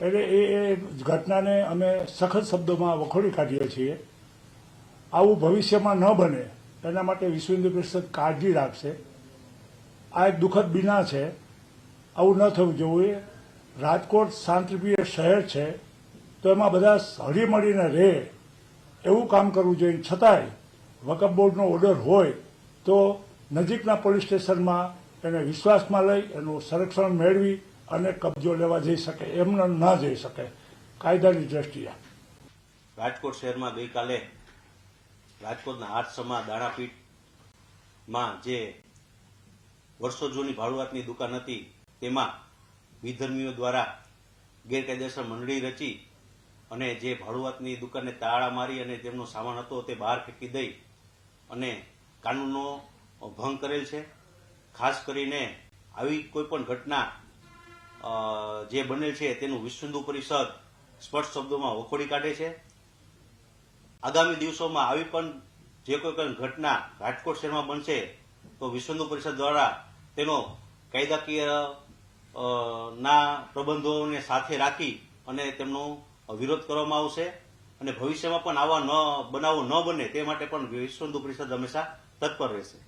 એટલે એ એ ઘટનાને અમે સખત શબ્દોમાં વખોડી કાઢીએ છીએ. આવું ભવિષ્યમાં ન બને, એના માટે વિશ્વ હિન્દુ પરિષદ કાળજી રાખશે. આ એક દુઃખદ બિના છે. આવું ન થવું જોઈએ. રાજકોટ શાંતિપ્રિય શહેર છે, તો એમાં બધા હળીમળીને રહે. એવું કામ કરવું જોઈએ. છતાંય વકફ બોર્ડનો ઓર્ડર હોય, તો નજીકના પોલીસ સ્ટેશનમાં એને વિશ્વાસમાં લઈ એનું સંરક્ષણ મેળવી અને કબજો લેવા જઈ શકે એમને ના જઈ શકે. કાયદાની દ્રષ્ટિએ. રાજકોટ શહેરમાં ગઈકાલે રાજકોટના આઠસમા દાણાપીઠમાં જે વર્ષો જૂની ભાડુઆતની દુકાન હતી, તેમાં વિધર્મીઓ દ્વારા ગેરકાયદેસર મંડળી રચી અને જે ભાડુઆતની દુકાનને તાળા મારી અને તેમનો સામાન હતો તે બહાર ફેંકી દઈ અને કાનૂનનો ભંગ કરેલ છે. ખાસ કરીને આવી કોઈ પણ ઘટના જે બનેલ છે તેનું વિશ્વ હિન્દુ પરિષદ સ્પષ્ટ શબ્દોમાં વખોડી કાઢે છે. આગામી દિવસોમાં આવી પણ જે કોઈ પણ ઘટના રાજકોટ શહેરમાં બનશે, તો વિશ્વ હિન્દુ પરિષદ દ્વારા તેનો કાયદાકીય ના પ્રબંધોને સાથે રાખી અને તેમનો વિરોધ કરવામાં આવશે અને ભવિષ્યમાં પણ આવા ન, બનાવો ન બને તે માટે પણ વિશ્વ હિન્દુ પરિષદ હંમેશા તત્પર રહેશે.